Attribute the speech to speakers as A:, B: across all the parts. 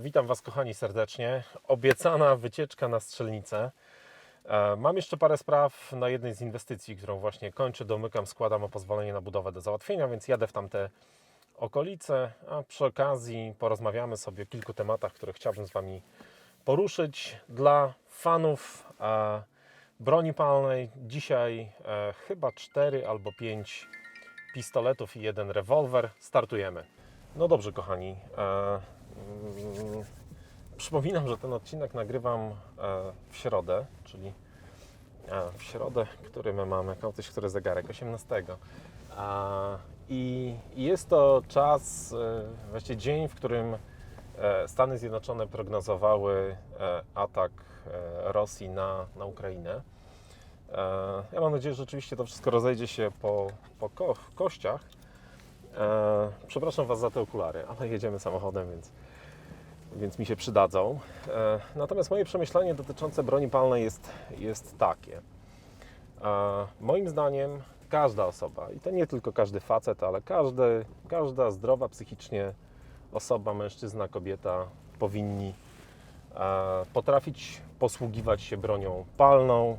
A: Witam Was, kochani, serdecznie. Obiecana wycieczka na strzelnicę. E, Mam jeszcze parę spraw na jednej z inwestycji, którą właśnie kończę, domykam, składam o pozwolenie na budowę do załatwienia, więc jadę w tamte okolice, a przy okazji porozmawiamy sobie o kilku tematach, które chciałbym z Wami poruszyć. Dla fanów e, broni palnej dzisiaj e, chyba 4 albo 5 pistoletów i jeden rewolwer. Startujemy. No dobrze, kochani. E, przypominam, że ten odcinek nagrywam e, w środę, czyli e, w środę, który my mamy, kołtyś, który zegarek, 18. A, I jest to czas, e, właściwie dzień, w którym e, Stany Zjednoczone prognozowały e, atak e, Rosji na, na Ukrainę. E, Ja mam nadzieję, że rzeczywiście to wszystko rozejdzie się po, po ko kościach. E, przepraszam Was za te okulary, ale jedziemy samochodem, więc, więc mi się przydadzą. E, natomiast moje przemyślenie dotyczące broni palnej jest, jest takie. E, moim zdaniem każda osoba, i to nie tylko każdy facet, ale każdy, każda zdrowa psychicznie osoba, mężczyzna, kobieta powinni e, potrafić posługiwać się bronią palną.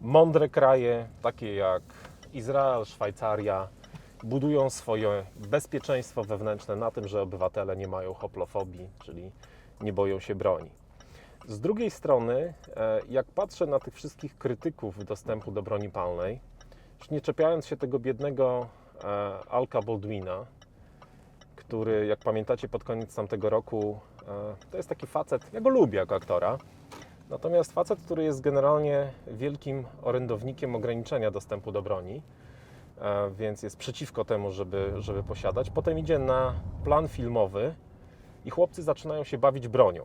A: Mądre kraje, takie jak Izrael, Szwajcaria, budują swoje bezpieczeństwo wewnętrzne na tym, że obywatele nie mają hoplofobii, czyli nie boją się broni. Z drugiej strony, e, jak patrzę na tych wszystkich krytyków dostępu do broni palnej, już nie czepiając się tego biednego e, Alka Baldwina, który, jak pamiętacie, pod koniec tamtego roku, e, to jest taki facet, ja go lubię jako aktora, natomiast facet, który jest generalnie wielkim orędownikiem ograniczenia dostępu do broni, więc jest przeciwko temu, żeby, żeby posiadać. Potem idzie na plan filmowy i chłopcy zaczynają się bawić bronią.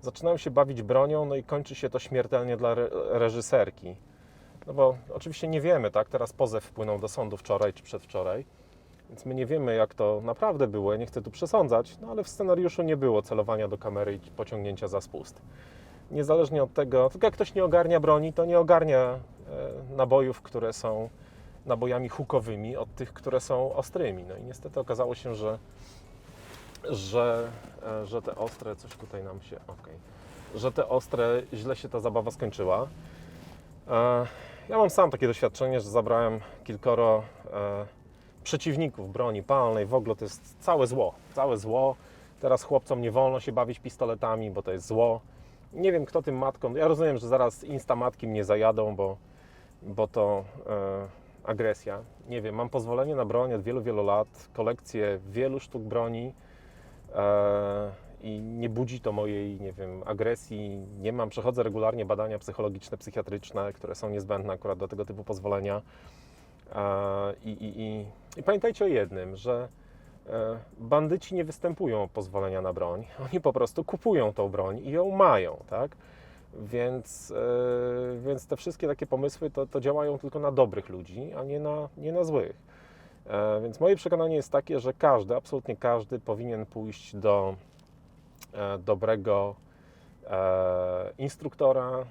A: Zaczynają się bawić bronią, no i kończy się to śmiertelnie dla re- reżyserki. No bo oczywiście nie wiemy, tak? Teraz pozew wpłynął do sądu wczoraj czy przedwczoraj, więc my nie wiemy, jak to naprawdę było. Ja nie chcę tu przesądzać, no ale w scenariuszu nie było celowania do kamery i pociągnięcia za spust. Niezależnie od tego, tylko jak ktoś nie ogarnia broni, to nie ogarnia e, nabojów, które są nabojami hukowymi od tych, które są ostrymi. No i niestety okazało się, że, że, e, że te ostre, coś tutaj nam się, okej, że te ostre, źle się ta zabawa skończyła. E, Ja mam sam takie doświadczenie, że zabrałem kilkoro e, przeciwników broni palnej. W ogóle to jest całe zło. Całe zło. Teraz chłopcom nie wolno się bawić pistoletami, bo to jest zło. Nie wiem, kto tym matkom. Ja rozumiem, że zaraz instamatki mnie zajadą, bo, bo to agresja. Nie wiem, mam pozwolenie na broń od wielu, wielu lat, kolekcję wielu sztuk broni e, i nie budzi to mojej, nie wiem, agresji. Nie mam, przechodzę regularnie badania psychologiczne, psychiatryczne, które są niezbędne akurat do tego typu pozwolenia. E, I, i, i, pamiętajcie o jednym, że e, bandyci nie występują o pozwolenia na broń. Oni po prostu kupują tą broń i ją mają, tak? Więc, e, więc te wszystkie takie pomysły to, to działają tylko na dobrych ludzi, a nie na, nie na złych. E, Więc moje przekonanie jest takie, że każdy, absolutnie każdy powinien pójść do e, dobrego instruktora,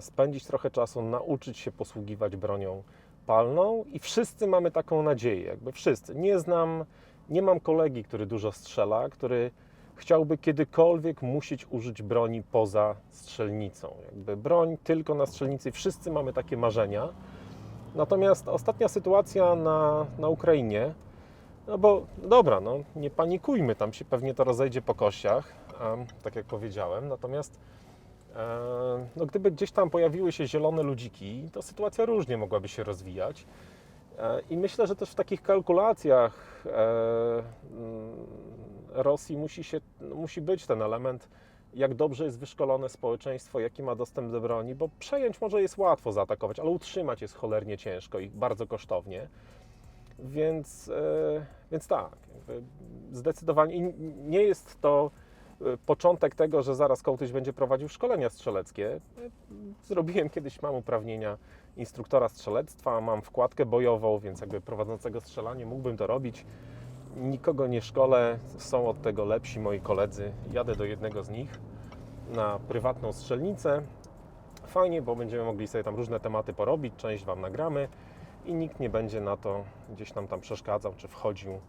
A: spędzić trochę czasu, nauczyć się posługiwać bronią palną i wszyscy mamy taką nadzieję, jakby wszyscy. Nie znam, nie mam kolegi, który dużo strzela, który chciałby kiedykolwiek musieć użyć broni poza strzelnicą. Jakby broń tylko na strzelnicy, wszyscy mamy takie marzenia. Natomiast ostatnia sytuacja na, na Ukrainie, no bo dobra, no nie panikujmy, tam się pewnie to rozejdzie po kościach, tak jak powiedziałem. Natomiast e, no, gdyby gdzieś tam pojawiły się zielone ludziki, to sytuacja różnie mogłaby się rozwijać. E, I myślę, że też w takich kalkulacjach e, Rosji musi, się, musi być ten element, jak dobrze jest wyszkolone społeczeństwo, jaki ma dostęp do broni, bo przejąć może jest łatwo zaatakować, ale utrzymać jest cholernie ciężko i bardzo kosztownie. Więc, e, więc tak, zdecydowanie i nie jest to e, początek tego, że zaraz kołtyś będzie prowadził szkolenia strzeleckie. E, Zrobiłem kiedyś, mam uprawnienia instruktora strzelectwa, mam wkładkę bojową, więc jakby prowadzącego strzelanie mógłbym to robić. Nikogo nie szkolę, są od tego lepsi moi koledzy. Jadę do jednego z nich na prywatną strzelnicę. Fajnie, bo będziemy mogli sobie tam różne tematy porobić, część Wam nagramy i nikt nie będzie na to gdzieś nam tam przeszkadzał, czy wchodził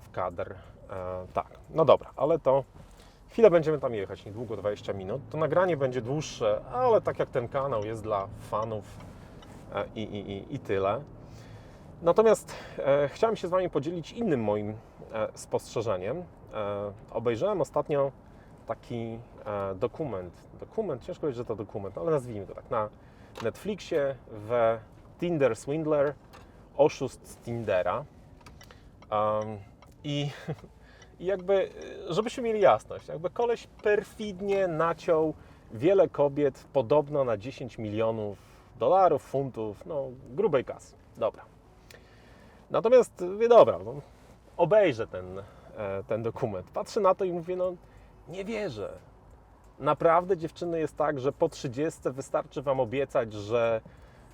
A: w kadr. E, tak, no dobra, ale to Chwilę będziemy tam jechać, niedługo 20 minut. To nagranie będzie dłuższe, ale tak jak ten kanał jest dla fanów e, i, i, i, i tyle. Natomiast e, chciałem się z Wami podzielić innym moim e, spostrzeżeniem. E, obejrzałem ostatnio taki e, dokument. Dokument, ciężko powiedzieć, że to dokument, ale nazwijmy to tak. Na Netflixie w Tinder Swindler, oszust z Tindera. Um, I i jakby, żebyśmy mieli jasność, jakby koleś perfidnie naciął wiele kobiet podobno na 10 milionów dolarów, funtów, no grubej kasy. Dobra. Natomiast mówię, dobra, no, obejrzę ten, e, ten dokument. Patrzę na to i mówię, no nie wierzę. Naprawdę dziewczyny jest tak, że po 30 wystarczy Wam obiecać, że,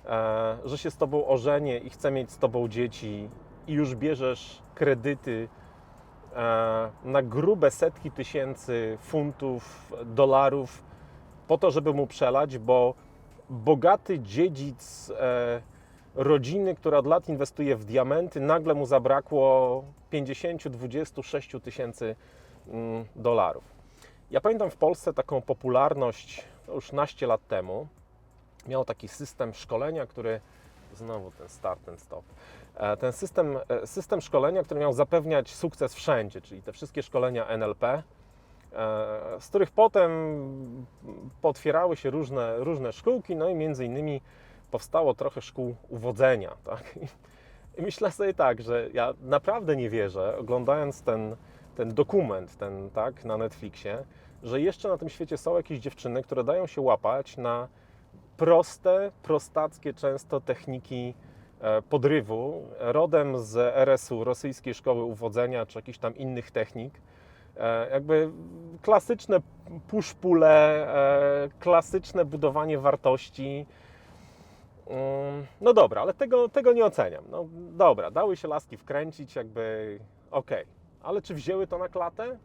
A: e, że się z Tobą ożenię i chcę mieć z Tobą dzieci i już bierzesz kredyty e, na grube setki tysięcy funtów, dolarów po to, żeby mu przelać, bo bogaty dziedzic e, rodziny, która od lat inwestuje w diamenty, nagle mu zabrakło 50, 26 tysięcy mm, dolarów. Ja pamiętam w Polsce taką popularność to już naście lat temu. Miał taki system szkolenia, który znowu ten start, ten stop. E, Ten system, e, system szkolenia, który miał zapewniać sukces wszędzie, czyli te wszystkie szkolenia NLP, e, z których potem potwierały się różne, różne szkółki, no i między innymi powstało trochę szkół uwodzenia. Tak? I- myślę sobie tak, że ja naprawdę nie wierzę, oglądając ten, ten dokument ten, tak, na Netflixie, że jeszcze na tym świecie są jakieś dziewczyny, które dają się łapać na proste, prostackie często techniki e, podrywu, rodem z RS-u, Rosyjskiej Szkoły Uwodzenia, czy jakichś tam innych technik. E, Jakby klasyczne push-pule, e, klasyczne budowanie wartości. Mm, No dobra, ale tego, tego nie oceniam. No dobra, dały się laski wkręcić, jakby okej. Ale czy wzięły to na klatę?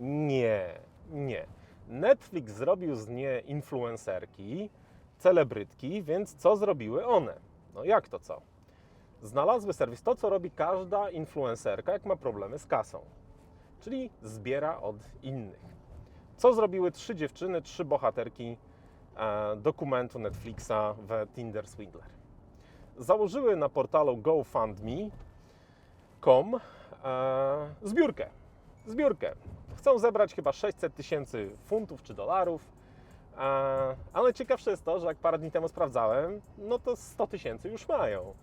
A: Nie, nie. Netflix zrobił z nie influencerki, celebrytki, więc co zrobiły one? No jak to co? Znalazły serwis, to co robi każda influencerka, jak ma problemy z kasą, czyli zbiera od innych. Co zrobiły trzy dziewczyny, trzy bohaterki dokumentu Netflixa w Tinder Swindler? Założyły na portalu GoFundMe.com e, zbiórkę. Zbiórkę. Chcą zebrać chyba 600 tysięcy funtów czy dolarów. E, ale ciekawsze jest to, że jak parę dni temu sprawdzałem, no to 100 tysięcy już mają.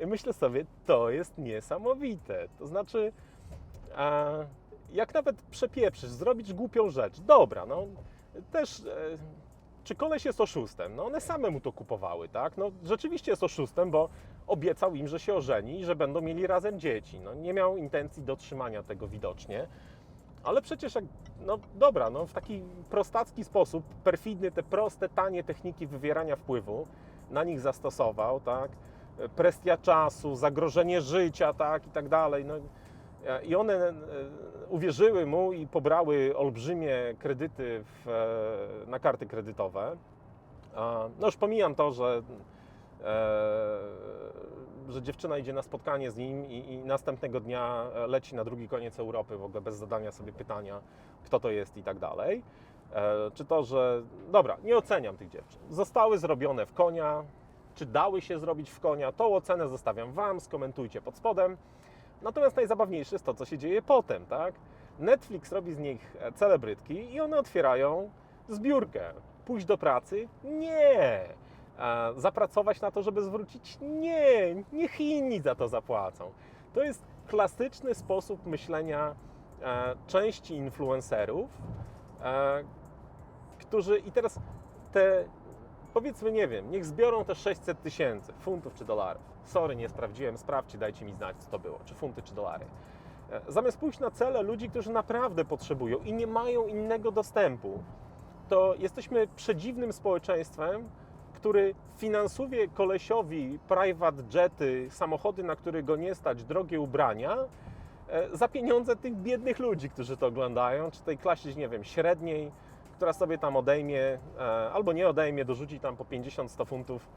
A: I myślę sobie, to jest niesamowite. To znaczy, e, jak nawet przepieprzysz, zrobić głupią rzecz, dobra, no też. E, czy koleś jest oszustem? No one same mu to kupowały, tak? No rzeczywiście jest oszustem, bo obiecał im, że się ożeni i że będą mieli razem dzieci. No nie miał intencji dotrzymania tego widocznie. Ale przecież jak, no dobra, no w taki prostacki sposób, perfidny, te proste, tanie techniki wywierania wpływu na nich zastosował, tak? Presja czasu, zagrożenie życia, tak? I tak dalej. No, e, I one e, uwierzyły mu i pobrały olbrzymie kredyty w, e, na karty kredytowe. No już pomijam to, że, e, że dziewczyna idzie na spotkanie z nim i, i następnego dnia leci na drugi koniec Europy, w ogóle bez zadania sobie pytania, kto to jest i tak dalej. E, Czy to, że. Dobra, nie oceniam tych dziewczyn. Zostały zrobione w konia, czy dały się zrobić w konia, tą ocenę zostawiam Wam, skomentujcie pod spodem. Natomiast najzabawniejsze jest to, co się dzieje potem, tak? Netflix robi z nich e, celebrytki i one otwierają zbiórkę. Pójść do pracy? Nie. Zapracować na to, żeby zwrócić? Nie. Niech inni za to zapłacą. To jest klasyczny sposób myślenia e, części influencerów, e, którzy i teraz te powiedzmy, nie wiem, niech zbiorą te 600 tysięcy funtów czy dolarów. Sorry, nie sprawdziłem, sprawdźcie, dajcie mi znać, co to było, czy funty, czy dolary. E, Zamiast pójść na cele ludzi, którzy naprawdę potrzebują i nie mają innego dostępu, to jesteśmy przedziwnym społeczeństwem, który finansuje kolesiowi private jety, samochody, na które go nie stać, drogie ubrania, e, za pieniądze tych biednych ludzi, którzy to oglądają, czy tej klasie, nie wiem, średniej, która sobie tam odejmie, e, albo nie odejmie, dorzuci tam po 50-100 funtów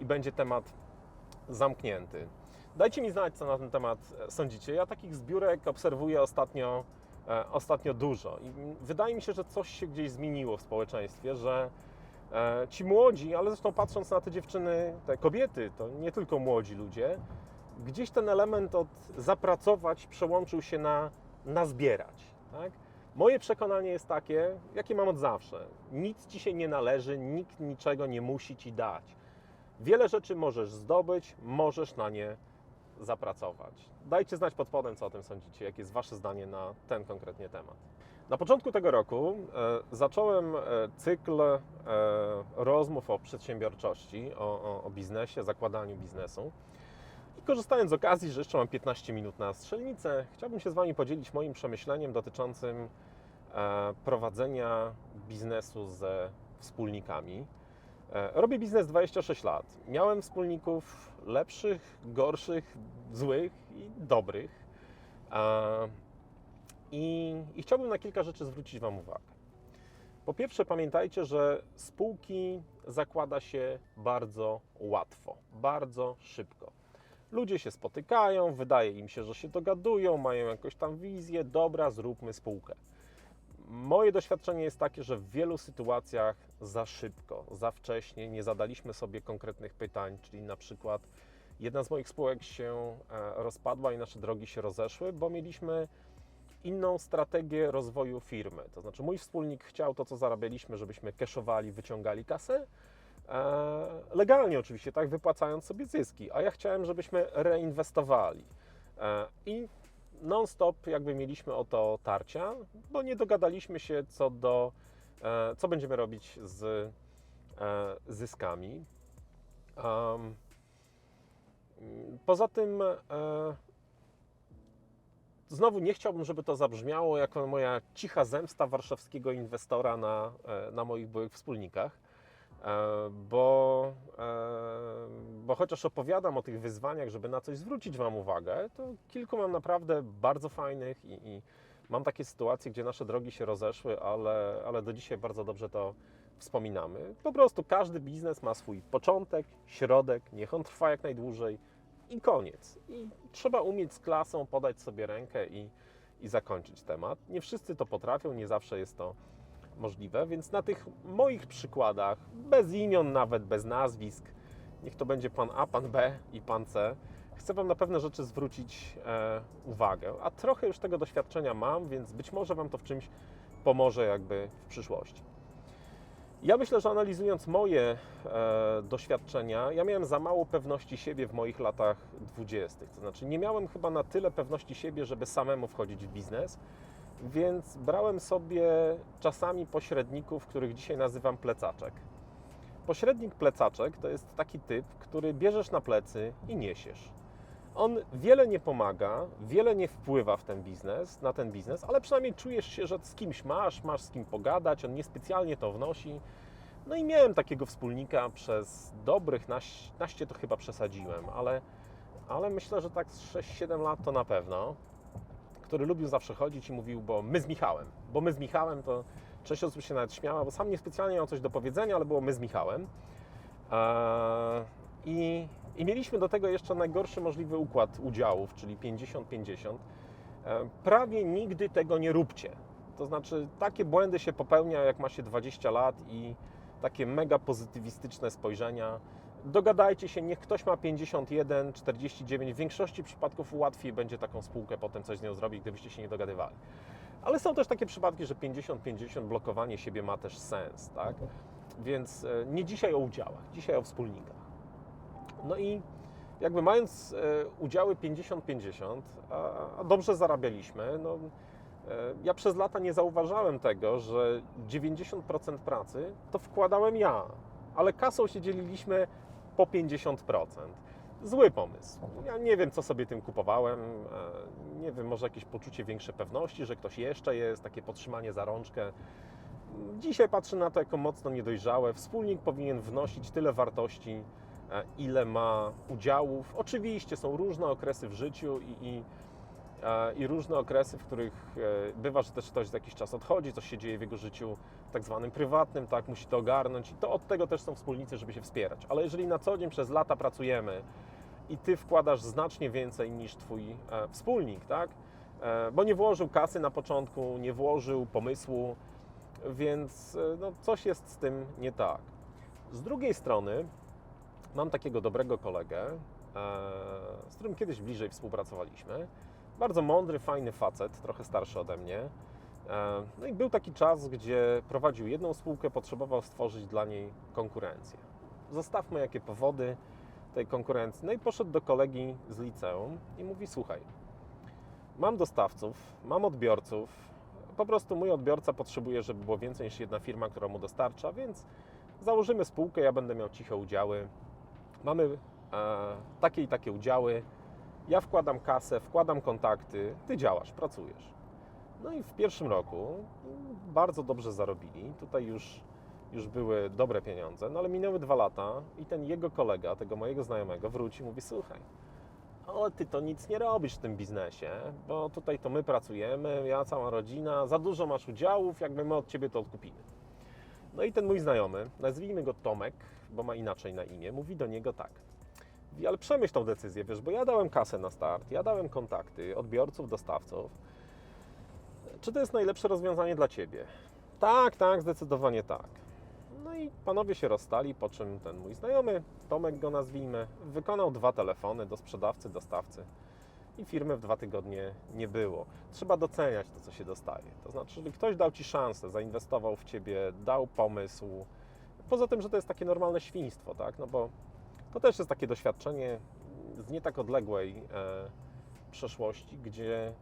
A: i będzie temat zamknięty. Dajcie mi znać, co na ten temat e, sądzicie. Ja takich zbiórek obserwuję ostatnio e, ostatnio dużo. I wydaje mi się, że coś się gdzieś zmieniło w społeczeństwie, że ci młodzi, ale zresztą patrząc na te dziewczyny, te kobiety, to nie tylko młodzi ludzie, gdzieś ten element od zapracować przełączył się na, na zbierać. Tak? Moje przekonanie jest takie, jakie mam od zawsze. Nic ci się nie należy, nikt niczego nie musi ci dać. Wiele rzeczy możesz zdobyć, możesz na nie zapracować. Dajcie znać pod spodem, co o tym sądzicie, jakie jest Wasze zdanie na ten konkretnie temat. Na początku tego roku e, zacząłem e, cykl e, rozmów o przedsiębiorczości, o, o, o biznesie, zakładaniu biznesu. I korzystając z okazji, że jeszcze mam 15 minut na strzelnicę, chciałbym się z Wami podzielić moim przemyśleniem dotyczącym prowadzenia biznesu ze wspólnikami. E, Robię biznes 26 lat. Miałem wspólników lepszych, gorszych, złych i dobrych. E, I, I chciałbym na kilka rzeczy zwrócić Wam uwagę. Po pierwsze, pamiętajcie, że spółki zakłada się bardzo łatwo, bardzo szybko. Ludzie się spotykają, wydaje im się, że się dogadują, mają jakąś tam wizję, dobra, zróbmy spółkę. Moje doświadczenie jest takie, że w wielu sytuacjach za szybko, za wcześnie nie zadaliśmy sobie konkretnych pytań, czyli na przykład jedna z moich spółek się e, rozpadła i nasze drogi się rozeszły, bo mieliśmy inną strategię rozwoju firmy. To znaczy, mój wspólnik chciał to, co zarabialiśmy, żebyśmy keszowali, wyciągali kasę. E, legalnie oczywiście, tak, wypłacając sobie zyski, a ja chciałem, żebyśmy reinwestowali. E, I non-stop jakby mieliśmy o to tarcia, bo nie dogadaliśmy się co do, e, co będziemy robić z e, zyskami. Poza tym, e, znowu nie chciałbym, żeby to zabrzmiało jako moja cicha zemsta warszawskiego inwestora na, na moich byłych wspólnikach, bo, e, bo chociaż opowiadam o tych wyzwaniach, żeby na coś zwrócić Wam uwagę, to kilku mam naprawdę bardzo fajnych i, i mam takie sytuacje, gdzie nasze drogi się rozeszły, ale, ale do dzisiaj bardzo dobrze to wspominamy. Po prostu każdy biznes ma swój początek, środek, niech on trwa jak najdłużej i koniec. I trzeba umieć z klasą podać sobie rękę i, i zakończyć temat. Nie wszyscy to potrafią, nie zawsze jest to możliwe, więc na tych moich przykładach, bez imion, nawet bez nazwisk, niech to będzie pan A, pan B i pan C, chcę Wam na pewne rzeczy zwrócić e, uwagę. A trochę już tego doświadczenia mam, więc być może Wam to w czymś pomoże jakby w przyszłości. Ja myślę, że analizując moje e, doświadczenia, ja miałem za mało pewności siebie w moich latach dwudziestych. To znaczy, nie miałem chyba na tyle pewności siebie, żeby samemu wchodzić w biznes, więc brałem sobie czasami pośredników, których dzisiaj nazywam plecaczek. Pośrednik plecaczek to jest taki typ, który bierzesz na plecy i niesiesz. On wiele nie pomaga, wiele nie wpływa w ten biznes, na ten biznes, ale przynajmniej czujesz się, że z kimś masz, masz z kim pogadać, on niespecjalnie to wnosi. No i miałem takiego wspólnika przez dobrych naś, naście to chyba przesadziłem, ale, ale myślę, że tak z 6-7 lat to na pewno, który lubił zawsze chodzić i mówił, bo my z Michałem, bo my z Michałem to część osób się nawet śmiała, bo sam niespecjalnie miał coś do powiedzenia, ale było my z Michałem. Eee, I, I mieliśmy do tego jeszcze najgorszy możliwy układ udziałów, czyli 50-50. Eee, Prawie nigdy tego nie róbcie. To znaczy, takie błędy się popełnia, jak ma się 20 lat i takie mega pozytywistyczne spojrzenia. Dogadajcie się, niech ktoś ma 51, 49. W większości przypadków łatwiej będzie taką spółkę potem coś z nią zrobić, gdybyście się nie dogadywali. Ale są też takie przypadki, że 50-50 blokowanie siebie ma też sens, tak? Więc e, nie dzisiaj o udziałach, dzisiaj o wspólnikach. No i jakby mając e, udziały 50-50, a, a dobrze zarabialiśmy, no, e, ja przez lata nie zauważałem tego, że 90% pracy to wkładałem ja, ale kasą się dzieliliśmy po 50%. Zły pomysł. Ja nie wiem, co sobie tym kupowałem. e, Nie wiem, może jakieś poczucie większej pewności, że ktoś jeszcze jest, takie podtrzymanie za rączkę. Dzisiaj patrzę na to jako mocno niedojrzałe. Wspólnik powinien wnosić tyle wartości, e, ile ma udziałów. Oczywiście są różne okresy w życiu i, i, i różne okresy, w których e, bywa, że też ktoś za jakiś czas odchodzi, coś się dzieje w jego życiu tak zwanym prywatnym, tak, musi to ogarnąć i to od tego też są wspólnicy, żeby się wspierać. Ale jeżeli na co dzień przez lata pracujemy i ty wkładasz znacznie więcej niż twój e, wspólnik, tak, e, bo nie włożył kasy na początku, nie włożył pomysłu, więc no, coś jest z tym nie tak. Z drugiej strony mam takiego dobrego kolegę, z którym kiedyś bliżej współpracowaliśmy. Bardzo mądry, fajny facet, trochę starszy ode mnie. E, No i był taki czas, gdzie prowadził jedną spółkę, potrzebował stworzyć dla niej konkurencję. Zostawmy jakie powody tej konkurencji. No i poszedł do kolegi z liceum i mówi: Słuchaj, mam dostawców, mam odbiorców. Po prostu mój odbiorca potrzebuje, żeby było więcej niż jedna firma, która mu dostarcza, więc założymy spółkę, ja będę miał ciche udziały. Mamy e, takie i takie udziały. Ja wkładam kasę, wkładam kontakty, ty działasz, pracujesz. No i w pierwszym roku mm, bardzo dobrze zarobili. Tutaj już, już były dobre pieniądze, no ale minęły dwa lata i ten jego kolega, tego mojego znajomego, wróci i mówi: Słuchaj, ale ty to nic nie robisz w tym biznesie, bo tutaj to my pracujemy, ja, cała rodzina, za dużo masz udziałów, jakby my od ciebie to odkupimy. No i ten mój znajomy, nazwijmy go Tomek, bo ma inaczej na imię, mówi do niego tak. Mówi, ale przemyśl tą decyzję, wiesz, bo ja dałem kasę na start, ja dałem kontakty, odbiorców, dostawców. Czy to jest najlepsze rozwiązanie dla Ciebie? Tak, tak, zdecydowanie tak. No i panowie się rozstali, po czym ten mój znajomy, Tomek go nazwijmy, wykonał dwa telefony do sprzedawcy, dostawcy i firmy w dwa tygodnie nie było. Trzeba doceniać to, co się dostaje. To znaczy, jeżeli ktoś dał Ci szansę, zainwestował w Ciebie, dał pomysł, poza tym, że to jest takie normalne świństwo, tak? No bo to też jest takie doświadczenie z nie tak odległej e, przeszłości, gdzie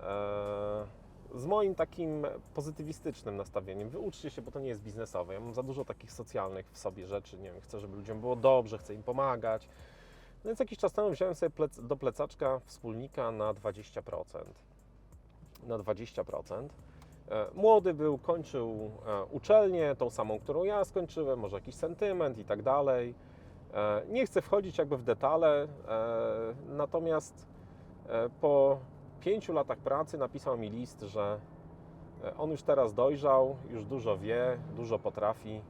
A: e, z moim takim pozytywistycznym nastawieniem, wyuczcie się, bo to nie jest biznesowe. Ja mam za dużo takich socjalnych w sobie rzeczy, nie wiem, chcę, żeby ludziom było dobrze, chcę im pomagać. No więc jakiś czas temu wziąłem sobie plec, do plecaczka wspólnika na 20%. Na 20%. E, Młody był, kończył uczelnię, tą samą, którą ja skończyłem, może jakiś sentyment i tak dalej. E, Nie chcę wchodzić jakby w detale, e, natomiast e, po pięciu latach pracy napisał mi list, że on już teraz dojrzał, już dużo wie, dużo potrafi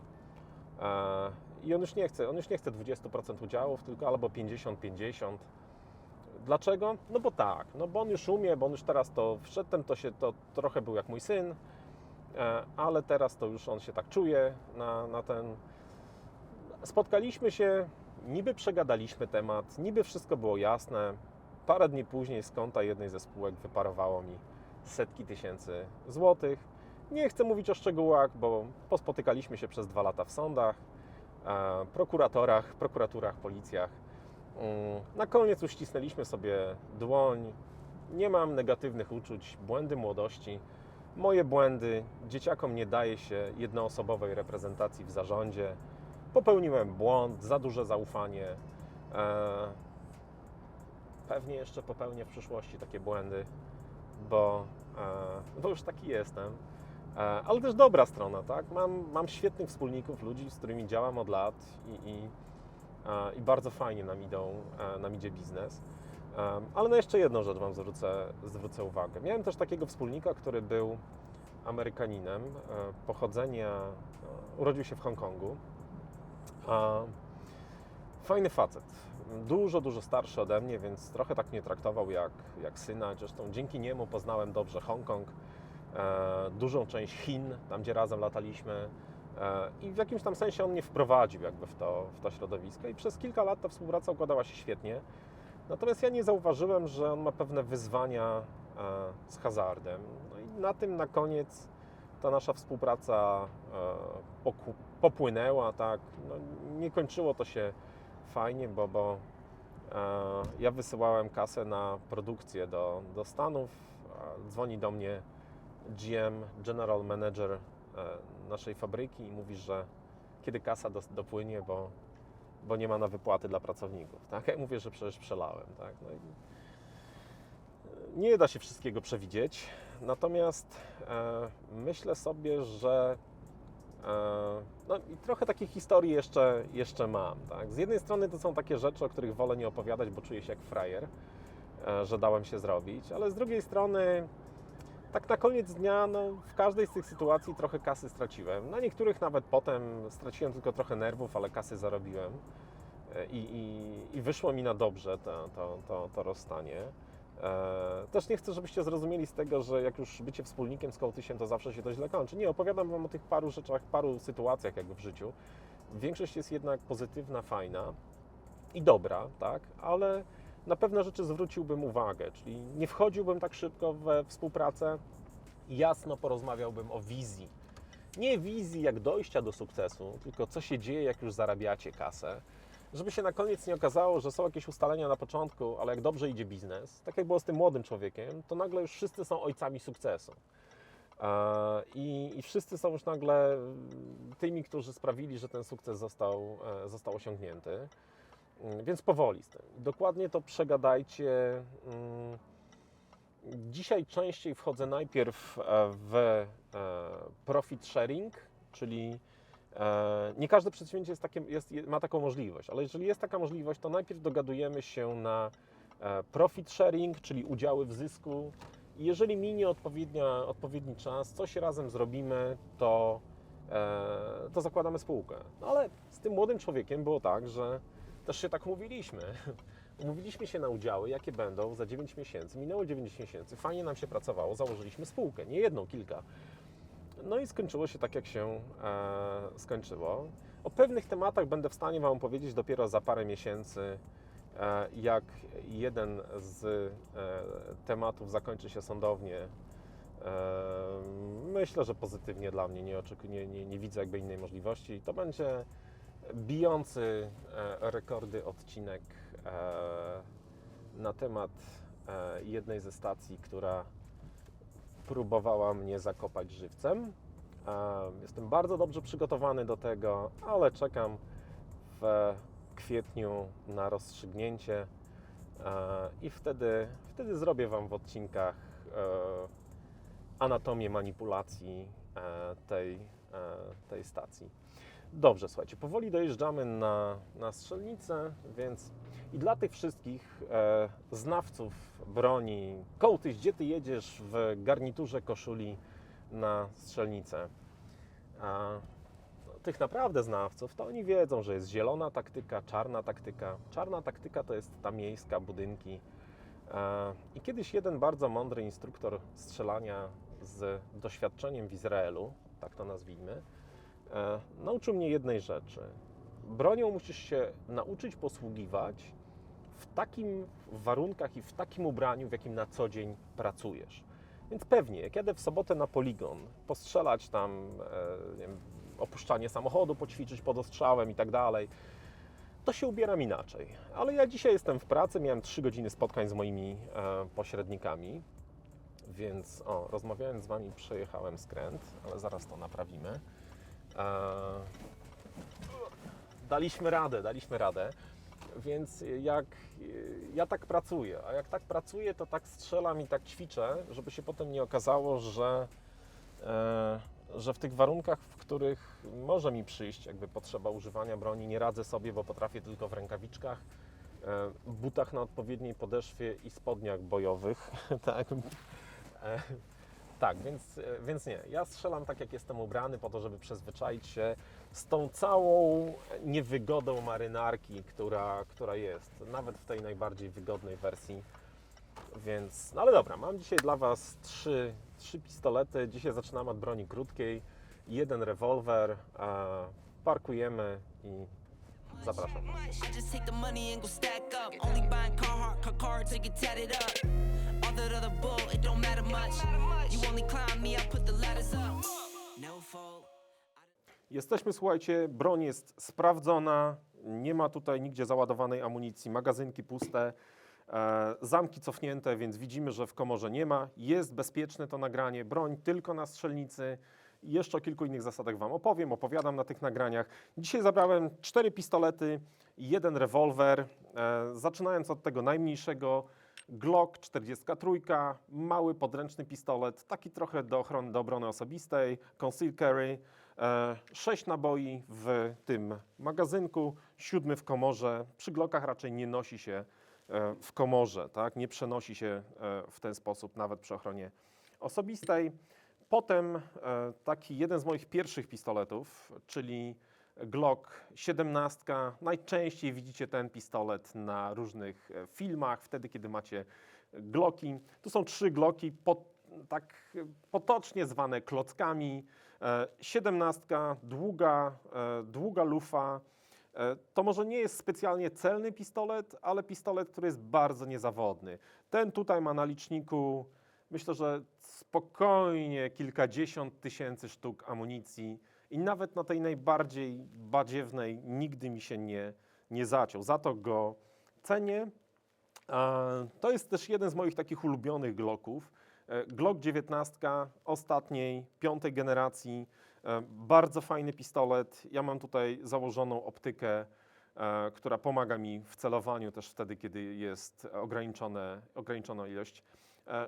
A: i on już nie chce, on już nie chce 20% udziałów, tylko albo 50-50. Dlaczego? No bo tak, no bo on już umie, bo on już teraz to wszedłem, to się to trochę był jak mój syn, ale teraz to już on się tak czuje na, na ten. Spotkaliśmy się, niby przegadaliśmy temat, niby wszystko było jasne. Parę dni później z konta jednej ze spółek wyparowało mi setki tysięcy złotych. Nie chcę mówić o szczegółach, bo pospotykaliśmy się przez dwa lata w sądach, e, prokuratorach, prokuraturach, policjach. Mm, Na koniec uścisnęliśmy sobie dłoń. Nie mam negatywnych uczuć, błędy młodości. Moje błędy, dzieciakom nie daje się jednoosobowej reprezentacji w zarządzie. Popełniłem błąd, za duże zaufanie. E, Pewnie jeszcze popełnię w przyszłości takie błędy, bo, e, bo już taki jestem. E, Ale też dobra strona, tak? Mam, mam świetnych wspólników, ludzi, z którymi działam od lat i, i, i bardzo fajnie nam, idą, nam idzie biznes. Ale na jeszcze jedną rzecz Wam zwrócę, zwrócę uwagę. Miałem też takiego wspólnika, który był Amerykaninem, pochodzenia, urodził się w Hongkongu. A Fajny facet. Dużo, dużo starszy ode mnie, więc trochę tak mnie traktował jak, jak syna. Zresztą dzięki niemu poznałem dobrze Hongkong, e, dużą część Chin, tam gdzie razem lataliśmy. E, I w jakimś tam sensie on mnie wprowadził jakby w to, w to środowisko. I przez kilka lat ta współpraca układała się świetnie. Natomiast ja nie zauważyłem, że on ma pewne wyzwania e, z hazardem. No i na tym na koniec ta nasza współpraca popłynęła, tak. No, nie kończyło to się fajnie, bo, bo e, ja wysyłałem kasę na produkcję do, do Stanów. Dzwoni do mnie GM, General Manager e, naszej fabryki i mówi, że kiedy kasa dos- dopłynie, bo, bo nie ma na wypłaty dla pracowników. Tak? Ja mówię, że przecież przelałem. Tak? No nie da się wszystkiego przewidzieć, natomiast e, myślę sobie, że no i trochę takich historii jeszcze, jeszcze mam. Tak? Z jednej strony to są takie rzeczy, o których wolę nie opowiadać, bo czuję się jak frajer, e, że dałem się zrobić, ale z drugiej strony tak na koniec dnia, no, w każdej z tych sytuacji trochę kasy straciłem. Na niektórych nawet potem straciłem tylko trochę nerwów, ale kasy zarobiłem. E, I, i, i wyszło mi na dobrze to, to, to, to rozstanie. E, też nie chcę, żebyście zrozumieli z tego, że jak już bycie wspólnikiem z kołtysiem, to zawsze się to źle kończy. Nie, opowiadam Wam o tych paru rzeczach, paru sytuacjach jakby w życiu. Większość jest jednak pozytywna, fajna i dobra, tak, ale na pewne rzeczy zwróciłbym uwagę, czyli nie wchodziłbym tak szybko we współpracę, jasno porozmawiałbym o wizji. Nie wizji jak dojścia do sukcesu, tylko co się dzieje, jak już zarabiacie kasę. Żeby się na koniec nie okazało, że są jakieś ustalenia na początku, ale jak dobrze idzie biznes, tak jak było z tym młodym człowiekiem, to nagle już wszyscy są ojcami sukcesu. E, I, I wszyscy są już nagle tymi, którzy sprawili, że ten sukces został, e, został osiągnięty. Mm, Więc powoli z tym. Dokładnie to przegadajcie. Mm, Dzisiaj częściej wchodzę najpierw e, w profit sharing, czyli nie każde przedsięwzięcie jest takie, jest, ma taką możliwość, ale jeżeli jest taka możliwość, to najpierw dogadujemy się na e, profit sharing, czyli udziały w zysku. I jeżeli minie odpowiedni czas, coś razem zrobimy, to, e, to zakładamy spółkę. No ale z tym młodym człowiekiem było tak, że też się tak umówiliśmy. Umówiliśmy się na udziały, jakie będą za 9 miesięcy. Minęło 9 miesięcy, fajnie nam się pracowało, założyliśmy spółkę, nie jedną, kilka. No i skończyło się tak, jak się e, skończyło. O pewnych tematach będę w stanie Wam powiedzieć dopiero za parę miesięcy, e, jak jeden z e, tematów zakończy się sądownie. E, myślę, że pozytywnie dla mnie, nie, nie, nie, nie widzę jakby innej możliwości. To będzie bijący e, rekordy odcinek e, na temat e, jednej ze stacji, która próbowała mnie zakopać żywcem. E, Jestem bardzo dobrze przygotowany do tego, ale czekam w kwietniu na rozstrzygnięcie e, i wtedy, wtedy zrobię Wam w odcinkach e, anatomię manipulacji tej, tej stacji. Dobrze, słuchajcie, powoli dojeżdżamy na, na strzelnicę, więc i dla tych wszystkich e, znawców broni, kołtyś, gdzie ty jedziesz w garniturze koszuli na strzelnicę? A no, tych naprawdę znawców, to oni wiedzą, że jest zielona taktyka, czarna taktyka. Czarna taktyka to jest ta miejska, budynki. E, I kiedyś jeden bardzo mądry instruktor strzelania z doświadczeniem w Izraelu, tak to nazwijmy, nauczył mnie jednej rzeczy. Bronią musisz się nauczyć posługiwać w takim warunkach i w takim ubraniu, w jakim na co dzień pracujesz. Więc pewnie, jak jadę w sobotę na poligon, postrzelać tam, e, wiem, opuszczanie samochodu, poćwiczyć pod ostrzałem i tak dalej, to się ubieram inaczej. Ale ja dzisiaj jestem w pracy, miałem 3 godziny spotkań z moimi e, pośrednikami, więc o, rozmawiając z Wami przejechałem skręt, ale zaraz to naprawimy. E, daliśmy radę, daliśmy radę. Więc jak ja tak pracuję, a jak tak pracuję, to tak strzelam i tak ćwiczę, żeby się potem nie okazało, że, e, że w tych warunkach, w których może mi przyjść jakby potrzeba używania broni, nie radzę sobie, bo potrafię tylko w rękawiczkach, e, butach na odpowiedniej podeszwie i spodniach bojowych. tak. Tak, więc, e, więc nie. Ja strzelam tak, jak jestem ubrany, po to, żeby przyzwyczaić się z tą całą niewygodą marynarki, która, która jest, nawet w tej najbardziej wygodnej wersji. Więc, no ale dobra, mam dzisiaj dla Was trzy, trzy pistolety. Dzisiaj zaczynamy od broni krótkiej, jeden rewolwer. Parkujemy i zapraszam.
B: Take the bull, it don't matter much. You only climb me, I put the ladders up. No fold.
A: Jesteśmy, słuchajcie, broń jest sprawdzona, nie ma tutaj nigdzie załadowanej amunicji, magazynki puste, e, zamki cofnięte, więc widzimy, że w komorze nie ma. Jest bezpieczne to nagranie, broń tylko na strzelnicy. I Jeszcze o kilku innych zasadach Wam opowiem, opowiadam na tych nagraniach. Dzisiaj zabrałem cztery pistolety i jeden rewolwer, e, zaczynając od tego najmniejszego, Glock 43, mały podręczny pistolet, taki trochę do, ochrony, do obrony osobistej, conceal carry, e, sześć naboi w tym magazynku, siódmy w komorze. Przy Glockach raczej nie nosi się e, w komorze, tak? nie przenosi się e, w ten sposób nawet przy ochronie osobistej. Potem e, taki jeden z moich pierwszych pistoletów, czyli Glock 17. Najczęściej widzicie ten pistolet na różnych e, filmach, wtedy kiedy macie Glocki. Tu są trzy Glocki, po, tak potocznie zwane klockami. E, Siedemnastka, długa, e, długa lufa. E, To może nie jest specjalnie celny pistolet, ale pistolet, który jest bardzo niezawodny. Ten tutaj ma na liczniku, myślę, że spokojnie kilkadziesiąt tysięcy sztuk amunicji i nawet na tej najbardziej badziewnej nigdy mi się nie, nie zaciął. Za to go cenię. To jest też jeden z moich takich ulubionych Glocków. E, Glock 19 ostatniej, piątej generacji. E, Bardzo fajny pistolet. Ja mam tutaj założoną optykę, e, która pomaga mi w celowaniu też wtedy, kiedy jest ograniczone, ograniczona ilość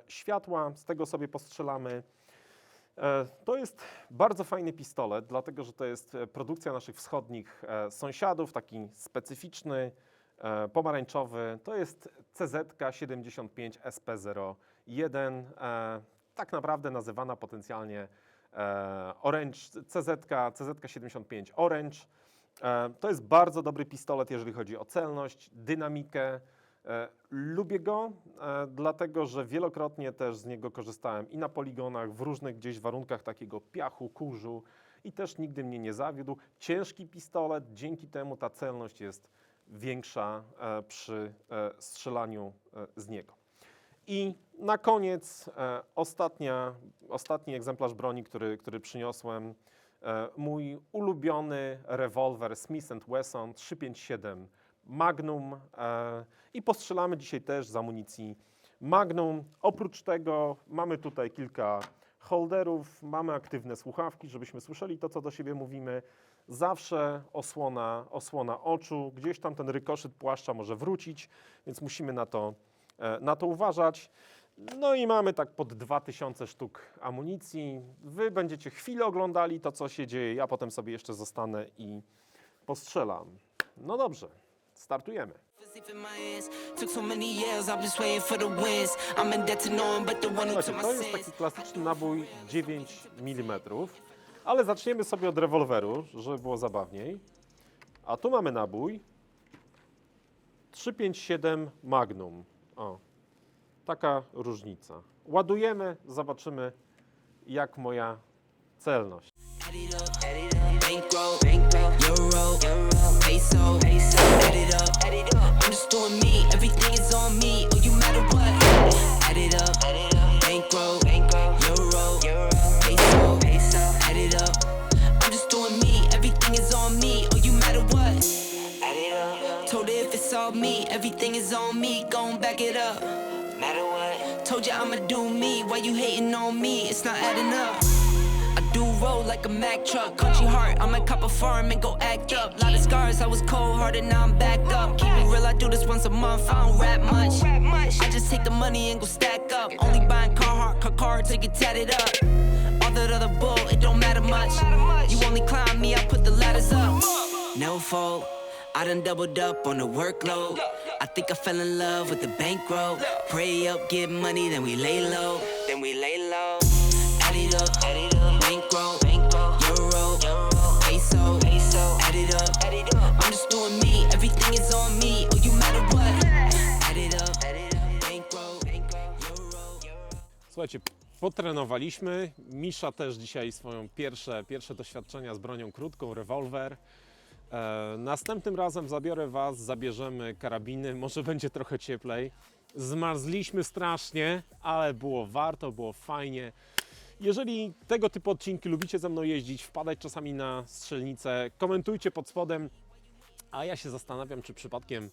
A: światła. Z tego sobie postrzelamy. E, To jest bardzo fajny pistolet, dlatego że to jest e, produkcja naszych wschodnich e, sąsiadów, taki specyficzny, pomarańczowy. To jest CZ75 SP01, e, tak naprawdę nazywana potencjalnie Orange, CZ, CZ75 Orange. To jest bardzo dobry pistolet, jeżeli chodzi o celność, dynamikę. E, Lubię go, e, dlatego że wielokrotnie też z niego korzystałem i na poligonach, w różnych gdzieś warunkach takiego piachu, kurzu i też nigdy mnie nie zawiódł. Ciężki pistolet, dzięki temu ta celność jest większa e, przy strzelaniu z niego. I na koniec ostatnia, ostatni egzemplarz broni, który, który przyniosłem. Mój ulubiony rewolwer Smith Wesson 357 Magnum e, i postrzelamy dzisiaj też z amunicji Magnum. Oprócz tego mamy tutaj kilka holderów, mamy aktywne słuchawki, żebyśmy słyszeli to, co do siebie mówimy. Zawsze osłona, osłona oczu, gdzieś tam ten rykoszyt płaszcza może wrócić, więc musimy na to, e, na to uważać. No i mamy tak pod 2000 sztuk amunicji. Wy będziecie chwilę oglądali to, co się dzieje. Ja potem sobie jeszcze zostanę i postrzelam. No dobrze, startujemy. Słuchajcie, to jest taki klasyczny nabój 9 mm, ale zaczniemy sobie od rewolweru, żeby było zabawniej. A tu mamy nabój 357 Magnum. O, taka różnica. Ładujemy, zobaczymy jak moja celność.
B: Bankroll, on me. Oh, you matter what? Add it up, add it up. Bankroll. Euro, peso. Add it up. I'm just doing me. Everything is on me. Oh, you matter what? Add it up. Told her if it's all me, everything is on me. Gon' back it up. Matter what? Told you I'ma do me. Why you hating on me? It's not adding up. Roll like a Mack truck. Country heart, I might cop a farm and go act up. Lot of scars, I was cold hearted, now I'm back up. Keep it real, I do this once a month. I don't rap much. I just take the money and go stack up. Only buying Carhartt, car car to get tatted up. All that other bull, it don't matter much. You only climb me, I put the ladders up. No fault. I done doubled up on the workload. I think I fell in love with the bankroll. Pray up, get money, then we lay low. Then we lay low. Add it up, add it
A: Słuchajcie, potrenowaliśmy. Misza też dzisiaj swoją pierwsze, pierwsze doświadczenia z bronią krótką, rewolwer. E, następnym razem zabiorę Was, zabierzemy karabiny, może będzie trochę cieplej. Zmarzliśmy strasznie, ale było warto, było fajnie. Jeżeli tego typu odcinki lubicie ze mną jeździć, wpadać czasami na strzelnicę, komentujcie pod spodem, a ja się zastanawiam, czy przypadkiem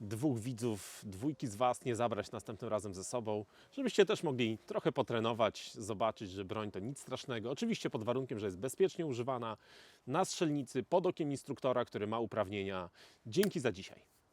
A: dwóch widzów, dwójki z Was nie zabrać następnym razem ze sobą, żebyście też mogli trochę potrenować, zobaczyć, że broń to nic strasznego. Oczywiście pod warunkiem, że jest bezpiecznie używana na strzelnicy, pod okiem instruktora, który ma uprawnienia. Dzięki za dzisiaj.